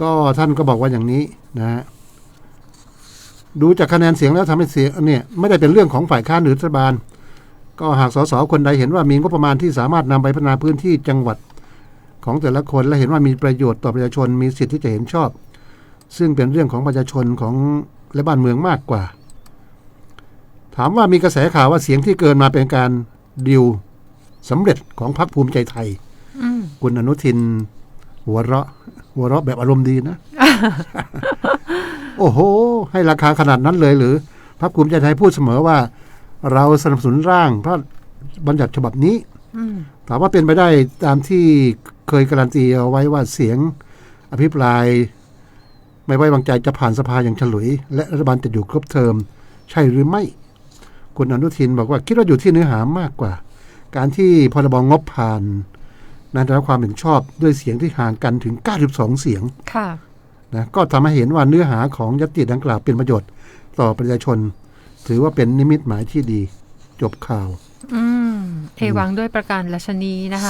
ก็ท่านก็บอกว่าอย่างนี้นะฮะดูจากคะแนนเสียงแล้วทำให้เสียงเนี่ยไม่ได้เป็นเรื่องของฝ่ายค้านหรือรัฐบาล ก็หากสสคนใดเห็นว่ามีงบประมาณที่สามารถนำไปพัฒนาพื้นที่จังหวัดของแต่ละคนและเห็นว่ามีประโยชน์ต่อประชาชนมีสิทธิ์ที่จะเห็นชอบ ซึ่งเป็นเรื่องของประชาชนของและบ้านเมืองมากกว่า ถามว่ามีกระแสข่าวว่าเสียงที่เกินมาเป็นการดิวสำเร็จของพรรคภูมิใจไทยอืมคุณอนุทิน หัวเราะ หัวเราะแบบอารมณ์ดีนะ โอ้โห ให้ราคาขนาดนั้นเลยหรือพรรคภูมิใจไทยพูดเสมอว่า เราสนับสนุนร่างพระบัญญัติฉบับนี้อืมถามว่าเป็นไปได้ตามที่เคยการันตีเอาไว้ว่าเสียงอภิปราย ไม่ไว้วางใจจะผ่านสภาอย่างฉลุย และรัฐบาลจะอยู่ครบเทอม ใช่หรือไม่ คุณอนุทินบอกว่าคิดว่าอยู่ที่เนื้อหามากกว่า การที่พรบงบผ่าน นั้นได้รับความเห็นชอบด้วยเสียงที่ห่างกันถึง 92 เสียงค่ะนะก็ทำให้เห็นว่าเนื้อหาของยติดังกล่าวเป็นประโยชน์ ต่อประชาชน ถือว่าเป็นนิมิตหมายที่ดี จบข่าว อืมเทวังด้วยประการราชนีนะคะ